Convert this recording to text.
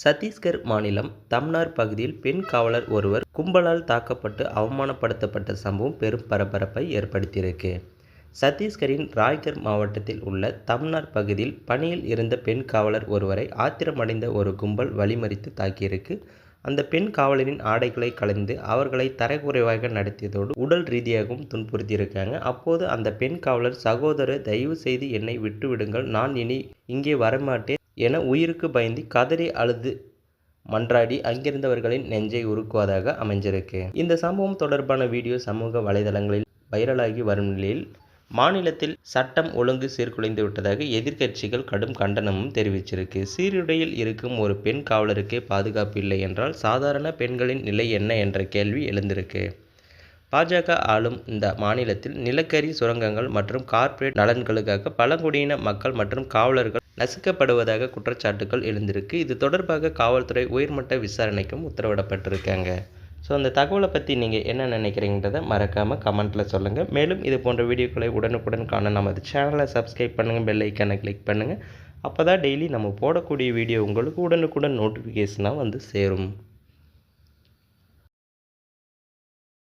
சத்தீஸ்கர் மாநிலம் தம்னார் பகுதியில் பெண் காவலர் ஒருவர் கும்பலால் தாக்கப்பட்டு அவமானப்படுத்தப்பட்ட சம்பவம் பெரும் பரபரப்பை ஏற்படுத்தியிருக்கு. சத்தீஸ்கரின் ராய்கர் மாவட்டத்தில் உள்ள தம்னார் பகுதியில் பணியில் இருந்த பெண் காவலர் ஒருவரை ஆத்திரமடைந்த ஒரு கும்பல் வழிமறித்து தாக்கியிருக்கு. அந்த பெண் காவலரின் ஆடைகளை கலைந்து அவர்களை தரக்குறைவாக நடத்தியதோடு உடல் ரீதியாகவும் துன்புறுத்தியிருக்காங்க. அப்போது அந்த பெண் காவலர் சகோதரர் தயவு செய்து என்னை விட்டுவிடுங்கள். நான் இனி இங்கே வரமாட்டேன். என உயிருக்கு பயந்து கதறி அழுது மன்றாடி அங்கிருந்தவர்களின் நெஞ்சை உருக்குவதாக அமைஞ்சிருக்கு. இந்த சம்பவம் தொடர்பான வீடியோ சமூக வலைதளங்களில் வைரலாகி வரும் நிலையில் மாநிலத்தில் சட்டம் ஒழுங்கு சீர்குலைந்து விட்டதாக எதிர்க்கட்சிகள் கடும் கண்டனமும் தெரிவிச்சிருக்கு. சீருடையில் இருக்கும் ஒரு பெண் காவலருக்கே பாதுகாப்பு இல்லை என்றால் சாதாரண பெண்களின் நிலை என்ன என்ற கேள்வி எழுந்திருக்கு. பாஜக ஆளும் இந்த மாநிலத்தில் நிலக்கரி சுரங்கங்கள் மற்றும் கார்ப்பரேட் நலன்களுக்காக பழங்குடியின மக்கள் மற்றும் காவலர்கள் நசுக்கப்படுவதாக குற்றச்சாட்டுகள் எழுந்திருக்கு. இது தொடர்பாக காவல்துறை உயர்மட்ட விசாரணைக்கும் உத்தரவிடப்பட்டிருக்காங்க. ஸோ அந்த தகவலை பற்றி நீங்கள் என்ன நினைக்கிறீங்கிறத மறக்காமல் கமெண்ட்டில் சொல்லுங்கள் மேலும் இது போன்ற வீடியோக்களை உடனுக்குடன் காண நமது சேனலை சப்ஸ்கிரைப் பண்ணுங்கள் பெல் ஐக்கனை கிளிக் பண்ணுங்கள் அப்போ தான் டெய்லி நம்ம போடக்கூடிய வீடியோ உங்களுக்கு உடனுக்குடன் நோட்டிஃபிகேஷனாக வந்து சேரும்.